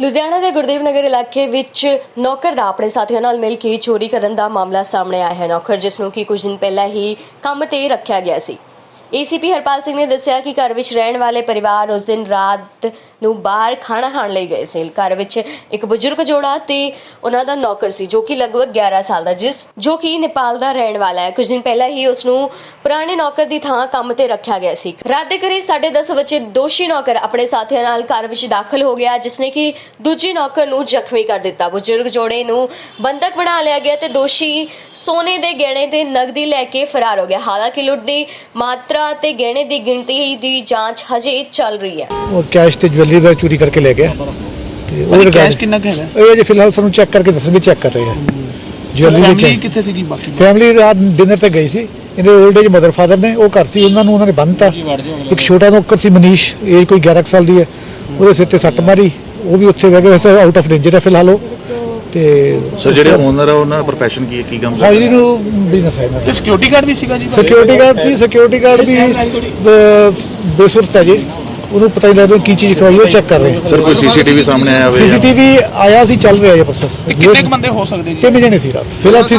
ਲੁਧਿਆਣਾ ਦੇ ਗੁਰਦੇਵ ਨਗਰ ਇਲਾਕੇ ਵਿੱਚ ਨੌਕਰ ਦਾ ਆਪਣੇ ਸਾਥੀਆਂ ਨਾਲ ਮਿਲ ਕੇ ਚੋਰੀ ਕਰਨ ਦਾ ਮਾਮਲਾ ਸਾਹਮਣੇ ਆਇਆ ਹੈ। ਨੌਕਰ, ਜਿਸ ਨੂੰ ਕਿ ਕੁਝ ਦਿਨ ਪਹਿਲਾਂ ਹੀ ਕੰਮ ਤੇ ਰੱਖਿਆ ਗਿਆ ਸੀ। ਏਸੀਪੀ ਹਰਪਾਲ ਸਿੰਘ ਨੇ ਦੱਸਿਆ ਕਿ ਘਰ ਵਿੱਚ ਰਹਿਣ ਵਾਲੇ ਪਰਿਵਾਰ ਉਸ ਦਿਨ ਰਾਤ ਨੂੰ ਬਾਹਰ ਖਾਣਾ ਖਾਣ ਲਈ ਗਏ ਸੀ। ਘਰ ਵਿੱਚ ਇੱਕ ਬਜ਼ੁਰਗ ਜੋੜਾ ਤੇ ਉਹਨਾਂ ਦਾ ਨੌਕਰ ਸੀ, ਜੋ ਕਿ ਲਗਭਗ 11 ਸਾਲ ਦਾ, ਜਿਸ ਜੋ ਕਿ ਨੇਪਾਲ ਦਾ ਰਹਿਣ ਵਾਲਾ ਹੈ। ਕੁਝ ਦਿਨ ਪਹਿਲਾਂ ਹੀ ਉਸ ਨੂੰ ਪੁਰਾਣੇ ਨੌਕਰ ਦੀ ਥਾਂ ਕੰਮ ਤੇ ਰੱਖਿਆ ਗਿਆ ਸੀ। ਰਾਤ ਦੇ ਕਰੀਬ 10:30 ਵਜੇ ਦੋਸ਼ੀ ਨੌਕਰ ਆਪਣੇ ਸਾਥੀਆਂ ਨਾਲ ਘਰ ਵਿੱਚ ਦਾਖਲ ਹੋ ਗਿਆ, ਜਿਸ ਨੇ ਕਿ ਦੂਜੀ ਨੌਕਰ ਨੂੰ ਜ਼ਖਮੀ ਕਰ ਦਿੱਤਾ। ਬਜ਼ੁਰਗ ਜੋੜੇ ਨੂੰ ਬੰਦਕ ਬਣਾ ਲਿਆ ਗਿਆ ਤੇ ਦੋਸ਼ੀ ਸੋਨੇ ਦੇ ਗਹਿਣੇ ਤੇ ਨਗਦੀ ਲੈ ਕੇ ਫਰਾਰ ਹੋ ਗਿਆ। ਹਾਲਾਂਕਿ ਲੁੱਟ ਦੀ ਮਾਤਰਾ ਤੇ ਗਹਿਣੇ ਦੀ ਗਿਣਤੀ ਦੀ ਜਾਂਚ ਹਜੇ ਚੱਲ ਰਹੀ ਹੈ। ਉਹ ਕੈਸ਼ ਤੇ ਜੁਐਲਰੀ ਦਾ ਚੋਰੀ ਕਰਕੇ ਲੈ ਗਿਆ। ਤੇ ਉਹ ਕੈਸ਼ ਕਿੰਨਾ ਕੁ ਹੈਗਾ? ਇਹ ਜੇ ਫਿਲਹਾਲ ਸਾਨੂੰ ਚੈੱਕ ਕਰਕੇ ਦੱਸਣਗੇ ਚੈੱਕ ਕਰ ਰਹੇ ਆ। ਫੈਮਿਲੀ ਦੇ ਕਿੱਥੇ ਸੀਗੀ ਬਾਕੀ? ਫੈਮਿਲੀ ਰਾਤ ਡਿਨਰ ਤੇ ਗਈ ਸੀ। ਇਹਦੇ 올ਡ ਏਜ ਮਦਰ ਫਾਦਰ ਨੇ ਉਹ ਘਰ ਸੀ ਉਹਨਾਂ ਨੂੰ ਉਹਨਾਂ ਨੇ ਬੰਨਤਾ ਇੱਕ ਛੋਟਾ ਨੌਕਰ ਸੀ ਮਨੀਸ਼ ਏਜ ਕੋਈ 11 ਕੁ ਸਾਲ ਦੀ ਹੈ। ਉਹਦੇ ਸਿਰ ਤੇ ਸੱਟ ਮਾਰੀ। ਉਹ ਵੀ ਉੱਥੇ ਬਹਿ ਗਿਆ ਵੈਸੇ ਆਊਟ ਆਫ ਡੇਂਜਰ ਹੈ ਫਿਲਹਾਲ ਉਹ। ਤੇ ਸੋ ਜਿਹੜੇ ਓਨਰ ਆ ਉਹਨਾਂ ਦਾ profession ਕੀ ਹੈ ਕੀ ਕੰਮ ਕਰਦੇ ਹਾਜ਼ਰੀ ਨੂੰ ਬਿਜ਼ਨਸ ਹੈ ਇਹਨਾਂ ਤੇ ਸਿਕਿਉਰਿਟੀ ਗਾਰਡ ਵੀ ਸੀਗਾ ਜੀ ਸਿਕਿਉਰਿਟੀ ਗਾਰਡ ਸੀ ਸਿਕਿਉਰਿਟੀ ਗਾਰਡ ਵੀ ਅਹ, ਬੇਸੁਰਤ ਹੈ ਜੀ ਉਹਨੂੰ ਪਤਾ ਹੀ ਲੱਗਦਾ ਕੀ ਚੀਜ਼ ਖਵਾਈ ਉਹ ਚੈੱਕ ਕਰ ਰਹੇ ਸਰ ਕੋਈ ਸੀਸੀਟੀਵੀ ਸਾਹਮਣੇ ਆਇਆ ਹੋਵੇ ਜਾਂ- ਸੀਸੀਟੀਵੀ ਆਇਆ ਸੀ ਚੱਲ ਰਿਹਾ ਇਹ ਪ੍ਰੋਸੈਸ ਤੇ ਕਿੰਨੇ ਕੁ ਬੰਦੇ ਹੋ ਸਕਦੇ ਜੀ ਤਿੰਨ ਜਣੇ ਸੀ ਰਾਤ ਫਿਲਹਾਲ ਸੀ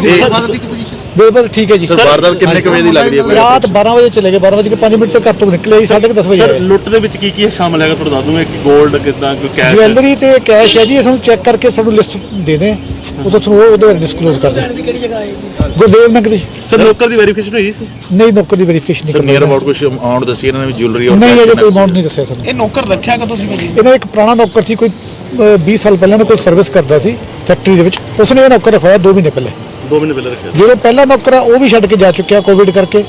ਬਿਲਕੁਲ ਠੀਕ ਹੈ ਜੀ। ਸਰ ਵਾਰਦਾਤ ਕਿੰਨੇ ਕੁ ਵਜੇ ਦੀ ਲੱਗਦੀ ਹੈ ਰਾਤ 12 ਵਜੇ ਚਲੇ ਗਏ 12 ਵਜੇ ਕੇ 5 ਮਿੰਟ ਤੱਕ ਘਰ ਤੋਂ ਨਿਕਲੇ ਸੀ 10:30 ਵਜੇ ਸਰ ਲੁੱਟ ਦੇ ਵਿੱਚ ਕੀ ਕੀ ਸ਼ਾਮਲ ਹੈਗਾ? ਤੁਹਾਨੂੰ ਦੱਸ ਦੂੰਗਾ ਕਿ 골ਡ ਕਿਦਾਂ ਕੋਈ ਕੈਸ਼ ਜਵੈਲਰੀ ਤੇ ਕੈਸ਼ ਹੈ ਜੀ ਇਹ ਸਾਨੂੰ ਚੈੱਕ ਕਰਕੇ ਸਾਨੂੰ ਲਿਸਟ ਦੇ ਦੇ। ਉਦੋਂ ਤੁਹਾਨੂੰ ਉਹ ਉਹਦੇ ਬਾਰੇ ਡਿਸਕਲੋਜ਼ ਕਰ ਦੇ ਕਿਹੜੀ ਜਗ੍ਹਾ ਹੈ ਗੁਰਦੇਵ ਨਗਰੀ ਸਰ ਲੋਕਰ ਦੀ ਵੈਰੀਫਿਕੇਸ਼ਨ ਹੋਈ ਸੀ? ਨਹੀਂ ਨੌਕਰ ਦੀ ਵੈਰੀਫਿਕੇਸ਼ਨ ਨਹੀਂ ਸਰ ਨੀਅਰ ਅਬਾਊਟ ਕੁਝ ਅਮਾਉਂਟ ਦੱਸੀ ਇਹਨਾਂ ਨੇ ਜੁਐਲਰੀ ਔਰ ਨਹੀਂ ਕਿੰਨਾ ਕੋਈ ਸੀ? ਅਮਾਉਂਟ ਨਹੀਂ ਦੱਸਿਆ ਸਾਨੂੰ। ਇਹ ਨੌਕਰ ਰੱਖਿਆ ਕਦੋਂ ਜੀ ਇਹਨਾਂ ਇੱਕ ਪੁਰਾਣਾ ਨੌਕਰ ਸੀ ਕੋਈ ਅਹ, 20 ਸਾਲ ਪਹਿਲਾਂ ਕੋਈ ਸਰਵਿਸ ਕਰਦਾ ਸੀ ਫੈਕਟਰੀ ਦੇ ਵਿੱਚ। ਉਸਨੇ ਇਹ ਨੌਕਰ ਰਖਵਾਇਆ 2 ਮਹੀਨੇ ਪਹਿਲੇ। 2 ਮਹੀਨੇ ਪਹਿਲਾਂ ਰੱਖਿਆ ਜਿਹੜਾ ਪਹਿਲਾ ਨੌਕਰ ਆ ਉਹ ਵੀ ਛੱਡ ਕੇ ਜਾ ਚੁੱਕਿਆ ਕੋਵਿਡ ਕਰਕੇ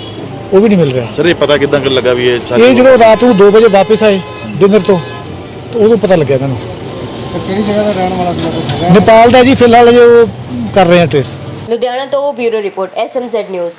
ਉਹ ਵੀ ਨਹੀਂ ਮਿਲ ਰਿਹਾ। ਸਰ ਇਹ ਪਤਾ ਕਿਦਾਂ ਕਰ ਲੱਗਾ ਵੀ ਇਹ ਇਹ ਜਦੋਂ ਰਾਤ ਨੂੰ 2 ਵਜੇ ਵਾਪਸ ਆਏ ਡਿਨਰ ਤੋਂ ਤਾਂ ਉਦੋਂ ਪਤਾ ਲੱਗਿਆ ਇਹਨਾਂ ਨੂੰ। ਕਿਹੜੀ ਜਗ੍ਹਾ ਦਾ ਰਹਿਣ ਵਾਲਾ ਸੀ? ਨੇਪਾਲ ਦਾ ਜੀ ਫਿਲਹਾਲ ਜੋ ਕਰ ਰਹੇ ਆ ਟ੍ਰੇਸ ਲੁਧਿਆਣਾ ਤੋਂ ਬਿਊਰੋ ਰਿਪੋਰਟ ਐਸਐਮਜ਼ੈਡ ਨਿਊਜ਼